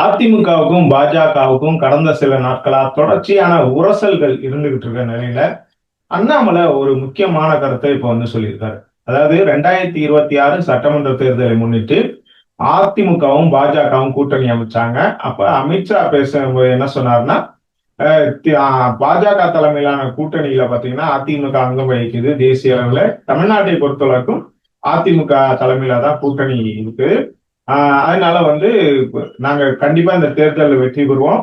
அதிமுகவுக்கும் பாஜகவுக்கும் கடந்த சில நாட்களா தொடர்ச்சியான உரசல்கள் இருந்துகிட்டு இருக்க நிலையில அண்ணாமலை ஒரு முக்கியமான கருத்தை இப்ப வந்து சொல்லியிருக்காரு. அதாவது ரெண்டாயிரத்தி இருபத்தி ஆறு சட்டமன்ற தேர்தலை முன்னிட்டு அதிமுகவும் பாஜகவும் கூட்டணி அமைச்சாங்க. அப்ப அமித்ஷா பேச என்ன சொன்னார்னா தி- பாஜக தலைமையிலான கூட்டணியில பாத்தீங்கன்னா அதிமுக அங்கம் வகிக்குது. தேசிய அளவுல தமிழ்நாட்டை பொறுத்தவரைக்கும் அதிமுக தலைமையில தான் கூட்டணி இருக்கு. அதனால வந்து நாங்க கண்டிப்பா இந்த தேர்தலில் வெற்றி பெறுவோம்.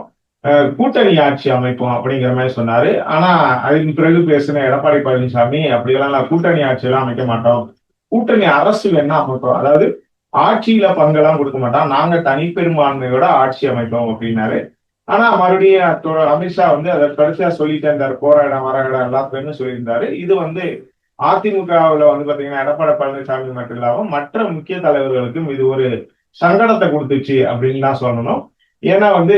கூட்டணி ஆட்சி அமைப்போம் அப்படிங்கிற மாதிரி சொன்னாரு. ஆனா அதுக்கு பிறகு பேசின எடப்பாடி பழனிசாமி அப்படியெல்லாம் நான் கூட்டணி ஆட்சியெல்லாம் அமைக்க மாட்டோம். கூட்டணி அரசு வேணா அமைப்போம்? அதாவது ஆட்சியில பங்கெல்லாம் கொடுக்க மாட்டோம். நாங்க தனிப்பெரும்பான்மையோட ஆட்சி அமைப்போம் அப்படின்னாரு. ஆனா மறுபடியும் அமித்ஷா வந்து அதை கடைசியா சொல்லிட்டே இருந்தாரு போற இடம் வர இடம் எல்லாத்துலயுமே சொல்லியிருந்தாரு. இது வந்து அதிமுகவில் வந்து பாத்தீங்கன்னா எடப்பாடி பழனிசாமி மட்டும் இல்லாம மற்ற முக்கிய தலைவர்களுக்கும் இது ஒரு சங்கடத்தை கொடுத்துச்சு அப்படின்னு தான் சொல்லணும். ஏன்னா வந்து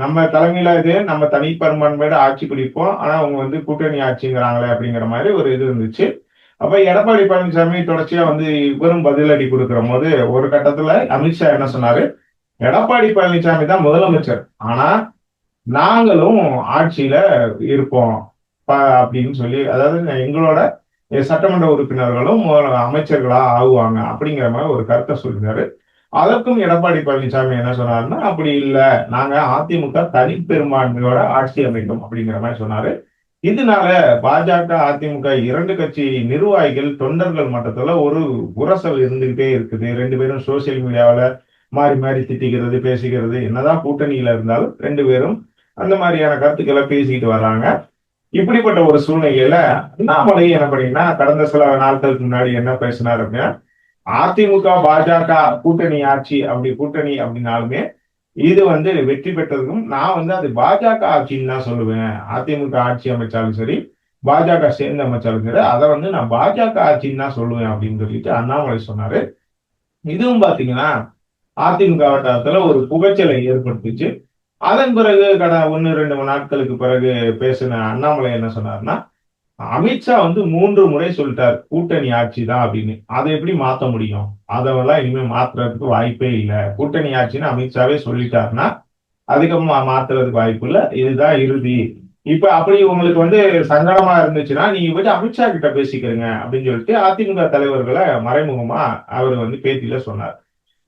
நம்ம தலைமையில இது நம்ம தனிப்பெரும்பான்மையோட ஆட்சி பிடிப்போம். ஆனா அவங்க வந்து கூட்டணி ஆட்சிங்கிறாங்களே அப்படிங்கிற மாதிரி ஒரு இது இருந்துச்சு. அப்ப எடப்பாடி பழனிசாமி தொடர்ச்சியா வந்து இவரும் பதிலடி கொடுக்கிற போது ஒரு கட்டத்துல அமித்ஷா என்ன சொன்னாரு? எடப்பாடி பழனிசாமி தான் முதலமைச்சர். ஆனா நாங்களும் ஆட்சியில இருப்போம். அப்படின்னு சொல்லி அதாவது எங்களோட சட்டமன்ற உறுப்பினர்களும் அமைச்சர்களா ஆகுவாங்க அப்படிங்கிற மாதிரி ஒரு கருத்தை சொல்லினாரு அதற்கும் எடப்பாடி பழனிசாமி என்ன சொன்னாருன்னா அப்படி இல்லை. நாங்க அதிமுக தனிப்பெரும்பான்மையோட ஆட்சி அமைக்கும் அப்படிங்கிற மாதிரி சொன்னாரு. இதனால பாஜக அதிமுக இரண்டு கட்சி நிர்வாகிகள் தொண்டர்கள் மட்டத்துல ஒரு உரசல் இருந்துகிட்டே இருக்குது. ரெண்டு பேரும் சோசியல் மீடியாவில மாறி மாறி திட்டிக்கிறது பேசிக்கிறது. என்னதான் கூட்டணியில இருந்தாலும் ரெண்டு பேரும் அந்த மாதிரியான கருத்துக்களை பேசிக்கிட்டு வர்றாங்க இப்படிப்பட்ட ஒரு சூழ்நிலையில அண்ணாமலை என்ன பண்ணீங்கன்னா கடந்த சில நாட்களுக்கு முன்னாடி என்ன பேசினார் அப்படின்னா அதிமுக பாஜக கூட்டணி ஆட்சி அப்படி கூட்டணி அப்படின்னாலுமே இது வந்து வெற்றி பெற்றதுக்கும் நான் வந்து அது பாஜக ஆட்சின்னு தான் சொல்லுவேன். அதிமுக ஆட்சி அமைச்சாலும் சரி பாஜக சேர்ந்து அமைச்சாலும் சரி அதை வந்து நான் பாஜக ஆட்சின்னு தான் சொல்லுவேன் அப்படின்னு சொல்லிட்டு அண்ணாமலை சொன்னாரு. இதுவும் பாத்தீங்கன்னா அதிமுக வட்டாரத்துல ஒரு புகைச்சலை ஏற்படுத்துச்சு. அதன் பிறகு கட ஒன்னு ரெண்டு மணி நாட்களுக்கு பிறகு பேசின அண்ணாமலை என்ன சொன்னார்னா அமித்ஷா வந்து மூன்று முறை சொல்லிட்டார் கூட்டணி ஆட்சி தான் அப்படின்னு. அதை எப்படி மாத்த முடியும்? அதெல்லாம் இனிமே மாத்துறதுக்கு வாய்ப்பே இல்லை. கூட்டணி ஆட்சின்னு அமித்ஷாவே சொல்லிட்டாருன்னா அதுக்கப்புறம் மாத்துறதுக்கு வாய்ப்பு இல்லை. இதுதான் இறுதி. இப்ப அப்படி உங்களுக்கு வந்து சங்கடமா இருந்துச்சுன்னா நீங்க போயிட்டு அமித்ஷா கிட்ட பேசிக்கிறீங்க அப்படின்னு சொல்லிட்டு அதிமுக தலைவர்களை மறைமுகமா அவர் வந்து பேத்தியில சொன்னார்.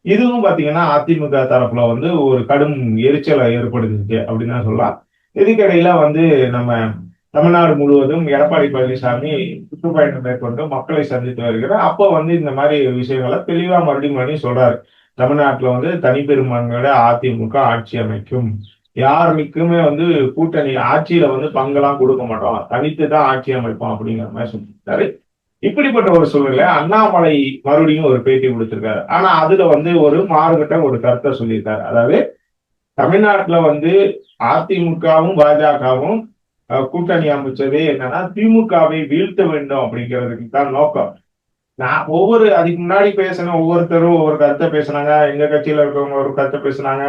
இதுவும் பாத்தீங்கன்னா அதிமுக தரப்புல வந்து ஒரு கடும் எரிச்சலை ஏற்படுத்துச்சு அப்படின்னு தான் சொல்லலாம். இதுக்கிடையில வந்து நம்ம தமிழ்நாடு முழுவதும் எடப்பாடி பழனிசாமி சுற்றுப்பயணம் மேற்கொண்டு மக்களை சந்தித்து வருகிறார். அப்போ வந்து இந்த மாதிரி விஷயங்களை தெளிவா மறுபடியும் மறுபடியும் சொல்றாரு. தமிழ்நாட்டுல வந்து தனிப்பெரும்பான்மையோட அதிமுக ஆட்சி அமைக்கும். யாருக்குமே வந்து கூட்டணி ஆட்சியில வந்து பங்கெல்லாம் கொடுக்க மாட்டோம். தனித்து தான் ஆட்சி அமைப்போம் அப்படிங்கிற மாதிரி சொல்லியிருக்காரு. இப்படிப்பட்ட ஒரு சூழ்நிலை அண்ணாமலை மறுபடியும் ஒரு பேட்டி கொடுத்திருக்காரு. ஆனா அதுல வந்து ஒரு மாறுபட்ட ஒரு கருத்தை சொல்லியிருக்காரு. அதாவது தமிழ்நாட்டுல வந்து அதிமுகவும் பாஜகவும் கூட்டணி அமைச்சதே என்னன்னா திமுகவை வீழ்த்த வேண்டும் அப்படிங்கிறதுக்கு தான் நோக்கம். நான் ஒவ்வொரு அதுக்கு முன்னாடி பேசின ஒவ்வொருத்தரும் ஒவ்வொரு கருத்தை பேசுனாங்க. எங்க கட்சியில இருக்கவங்க ஒரு கருத்தை பேசுனாங்க.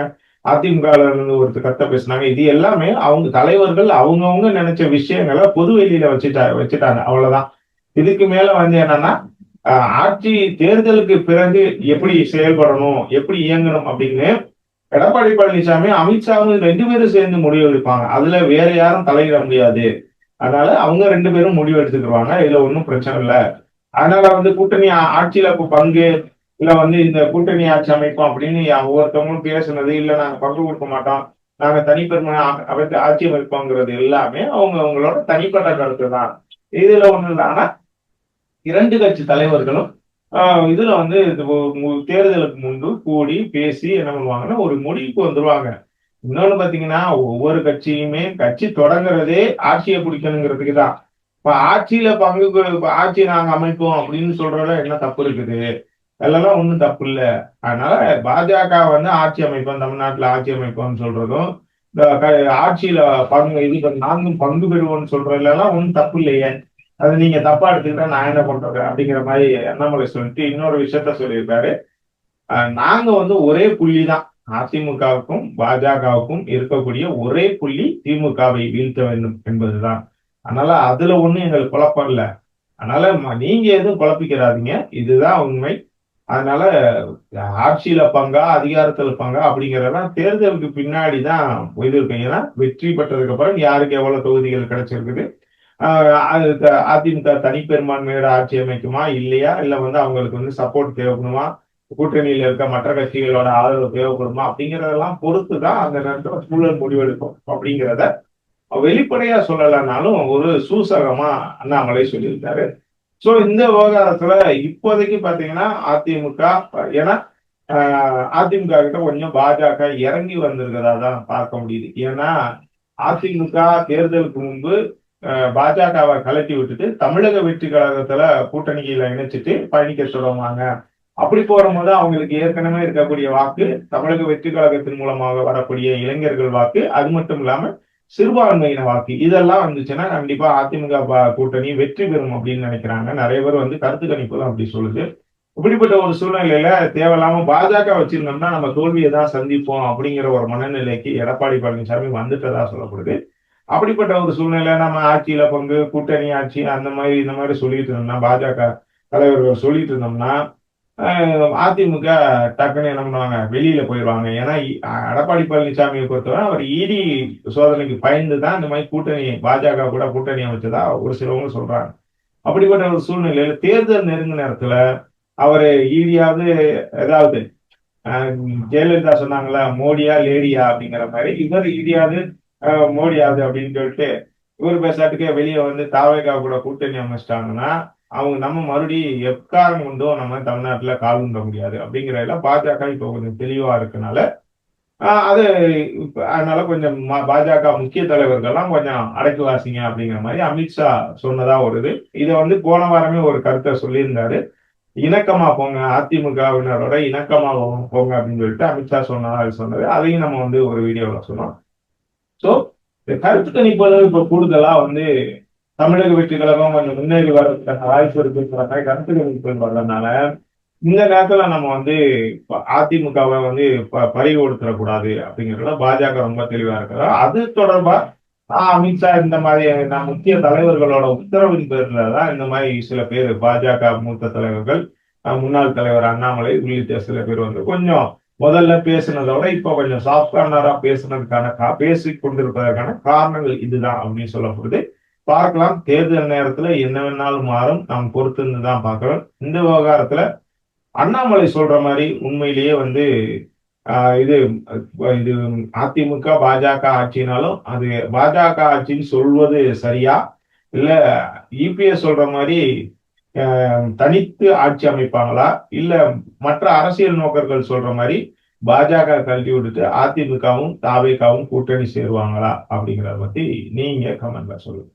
அதிமுக இருந்து ஒருத்தர் கருத்தை பேசுனாங்க. இது எல்லாமே அவங்க தலைவர்கள் அவங்கவுங்க நினைச்ச விஷயங்களை பொது வெளியில வச்சுட்டா வச்சுட்டாங்க. அவ்வளவுதான். இதுக்கு மேல வந்து என்னன்னா ஆட்சி தேர்தலுக்கு பிறகு எப்படி செயல்படணும் எப்படி இயங்கணும் அப்படின்னு எடப்பாடி பழனிசாமி அமித்ஷாவும் ரெண்டு பேரும் சேர்ந்து முடிவு எடுப்பாங்க. அதுல வேற யாரும் தலையிட முடியாது. அதனால அவங்க ரெண்டு பேரும் முடிவு எடுத்துக்கிடுவாங்க இதுல ஒன்றும் பிரச்சனை இல்லை. அதனால வந்து கூட்டணி ஆட்சியில இப்போ பங்கு இல்ல வந்து இந்த கூட்டணி ஆட்சி அமைப்போம் அப்படின்னு ஒவ்வொருத்தவங்களும் பேசுனது இல்ல நாங்க பங்கு கொடுக்க மாட்டோம் நாங்க தனிப்பெருமை அமைத்து ஆட்சி அமைப்போங்கிறது எல்லாமே அவங்க அவங்களோட தனிப்பட்ட கருத்து தான் இதுல ஒண்ணு இல்லை ஆனா இரண்டு கட்சி தலைவர்களும் ஆஹ் இதுல வந்து மு- தேர்தலுக்கு முன்பு கூடி பேசி என்ன பண்ணுவாங்கன்னா ஒரு முடிவுக்கு வந்துருவாங்க. இன்னொன்னு பாத்தீங்கன்னா ஒவ்வொரு கட்சியுமே கட்சி தொடங்குறதே ஆட்சியை பிடிக்கணுங்கிறதுக்கு தான். இப்ப ஆட்சியில பங்கு ஆட்சி நாங்க அமைப்போம் அப்படின்னு சொல்றதுல என்ன தப்பு இருக்குது? அதெல்லாம் ஒண்ணும் தப்பு இல்ல. அதனால பாஜக வந்து ஆட்சி அமைப்போம் தமிழ்நாட்டுல ஆட்சி அமைப்போம்னு சொல்றதும் இந்த ஆட்சியில பங்கு இது நாங்களும் பங்கு பெறுவோம்னு சொல்றதுல எல்லாம் ஒன்றும் தப்பு இல்லையே. அது நீங்க தப்பா எடுத்துக்கிட்டா நான் என்ன பண்றது அப்படிங்கிற மாதிரி அண்ணாமலை சொல்லிட்டு இன்னொரு விஷயத்த சொல்லியிருக்காரு. நாங்க வந்து ஒரே புள்ளி தான் அதிமுகவுக்கும் பாஜகவுக்கும் இருக்கக்கூடிய ஒரே புள்ளி திமுகவை வீழ்த்த வேண்டும் என்பதுதான். அதனால அதுல ஒண்ணும் எங்களுக்கு குழப்பம் இல்லை. அதனால நீங்க எதுவும் குழப்பிக்கிறாதீங்க இதுதான் உண்மை. அதனால ஆட்சியில பங்கா அதிகாரத்துல பங்கா அப்படிங்கறதெல்லாம் தேர்தலுக்கு பின்னாடி தான் இது இருக்கும் ஏன்னா வெற்றி பெற்றதுக்கு அப்புறம் யாருக்கு எவ்வளவு தொகுதிகள் கிடைச்சிருக்குது? அதிமுக தனிப்பெரும்பான்மையோட ஆட்சி அமைக்குமா? இல்லையா? இல்ல வந்து அவங்களுக்கு வந்து சப்போர்ட் தேவைப்படுமா? கூட்டணியில இருக்க மற்ற கட்சிகளோட ஆதரவு தேவைப்படுமா? அப்படிங்கறதெல்லாம் பொறுத்து தான் அந்த நேரத்துல சூழல் முடிவெடுக்கும் அப்படிங்கிறத வெளிப்படையா சொல்லலைனாலும் ஒரு சூசகமா அண்ணாமலை சொல்லியிருக்காரு. சோ இந்த விவகாரத்துல இப்போதைக்கு பாத்தீங்கன்னா அதிமுக ஏன்னா ஆஹ் அதிமுக கிட்ட கொஞ்சம் பாஜக இறங்கி வந்திருக்கிறதா தான் பார்க்க முடியுது. ஏன்னா அதிமுக தேர்தலுக்கு முன்பு பாஜகவை கலட்டி விட்டுட்டு தமிழக வெற்றி கழகத்துல கூட்டணியில இணைச்சிட்டு பயணிக்க தொடங்குவாங்க அப்படி போகும்போது அவங்களுக்கு ஏற்கனவே இருக்கக்கூடிய வாக்கு தமிழக வெற்றி கழகத்தின் மூலமாக வரக்கூடிய இளைஞர்கள் வாக்கு அது மட்டும் இல்லாம சிறுபான்மையின வாக்கு. இதெல்லாம் வந்துச்சுன்னா கண்டிப்பா அதிமுக கூட்டணி வெற்றி பெறும் அப்படின்னு நினைக்கிறாங்க. நிறைய பேர் வந்து கருத்து கணிப்பு அப்படி சொல்லுது. இப்படிப்பட்ட ஒரு சூழ்நிலையில தேவையில்லாம பாஜக வச்சிருந்தோம்னா நம்ம தோல்வியை தான் சந்திப்போம் அப்படிங்கிற ஒரு மனநிலைக்கு எடப்பாடி பழனிசாமி வந்துட்டதா சொல்லப்படுது. அப்படிப்பட்ட ஒரு சூழ்நிலை நம்ம ஆட்சியில பங்கு கூட்டணி ஆட்சி அந்த மாதிரி இந்த மாதிரி சொல்லிட்டு இருந்தோம்னா பாஜக தலைவர்கள் சொல்லிட்டு இருந்தோம்னா அதிமுக டக்குன்னு என்ன பண்ணுவாங்க? வெளியில போயிடுவாங்க. ஏன்னா எடப்பாடி பழனிசாமியை பொறுத்தவரை அவர் இடி சோதனைக்கு பயந்து தான் இந்த மாதிரி கூட்டணி பாஜக கூட கூட்டணி அமைச்சதா ஒரு சிலவங்க சொல்றாங்க. அப்படிப்பட்ட ஒரு சூழ்நிலையில தேர்தல் நெருங்க நேரத்துல அவரு ஈடியாவது ஏதாவது ஜெயலலிதா சொன்னாங்களா மோடியா லேடியா அப்படிங்கிற மாதிரி இவர் ஈடியாவது மோடி ஆகுது அப்படின்னு சொல்லிட்டு இவர் பேசாட்டுக்கே வெளியே வந்து தாவேகா கூட கூட்டணி அமைச்சிட்டாங்கன்னா அவங்க நம்ம மறுபடியும் எக்காரம் கொண்டோ நம்ம தமிழ்நாட்டுல கால் உண்ட முடியாது. அப்படிங்கிறதுல பாஜக இப்போ கொஞ்சம் தெளிவா இருக்கனால அது அதனால கொஞ்சம் பாஜக முக்கிய தலைவர்கள்லாம் கொஞ்சம் அடக்கி வாசிங்க அப்படிங்கிற மாதிரி அமித்ஷா சொன்னதா வருது. இதை வந்து போன வாரமே ஒரு கருத்தை சொல்லியிருந்தாரு. இணக்கமா போங்க அதிமுகவினரோட இணக்கமா போங்க அப்படின்னு சொல்லிட்டு அமித்ஷா சொன்னதா சொன்னது. அதையும் நம்ம வந்து ஒரு வீடியோவில் சொன்னோம். ஸோ இந்த கருத்து கணிப்புகள் இப்போ கூடுதலா வந்து தமிழக வெற்றி கழகம் கொஞ்சம் முன்னேறி வர்றதுக்கான வாய்ப்பு இருக்குங்கிற கருத்து கணிப்புகள் வர்றதுனால இந்த நேரத்துல நம்ம வந்து அதிமுகவை வந்து பறி கொடுத்துடக்கூடாது அப்படிங்கிறதுல பாஜக ரொம்ப தெளிவா இருக்கிறா. அது தொடர்பா அமித்ஷா இந்த மாதிரி நான் முக்கிய தலைவர்களோட உத்தரவின் பேர்ல தான் இந்த மாதிரி சில பேர் பாஜக மூத்த தலைவர்கள் முன்னாள் தலைவர் அண்ணாமலை உள்ளிட்ட சில பேர் வந்து கொஞ்சம் முதல்ல பேசுனதோட இப்போ கொஞ்சம் சாஃப்ட் கார்னரா பேசுனதுக்கான பேசி கொண்டிருப்பதற்கான காரணங்கள் இதுதான் அப்படின்னு சொல்லப்படுது. பார்க்கலாம். தேர்தல் நேரத்துல என்ன வேணாலும் மாறும். நாம் பொறுத்திருந்து தான் பார்க்கிறோம். இந்த விவகாரத்துல அண்ணாமலை சொல்ற மாதிரி உண்மையிலேயே வந்து இது இது அதிமுக பாஜக ஆட்சினாலும் அது பாஜக ஆட்சின்னு சொல்வது சரியா? இல்ல இபிஎஸ் சொல்ற மாதிரி தனித்து ஆட்சி அமைப்பாங்களா? இல்ல மற்ற அரசியல் நோக்கர்கள் சொல்ற மாதிரி பாஜக கல்வி விட்டுட்டு அதிமுகவும் தாவேக்காவும் கூட்டணி சேருவாங்களா அப்படிங்கிறத பத்தி நீங்க கமெண்ட்ல சொல்லுங்க.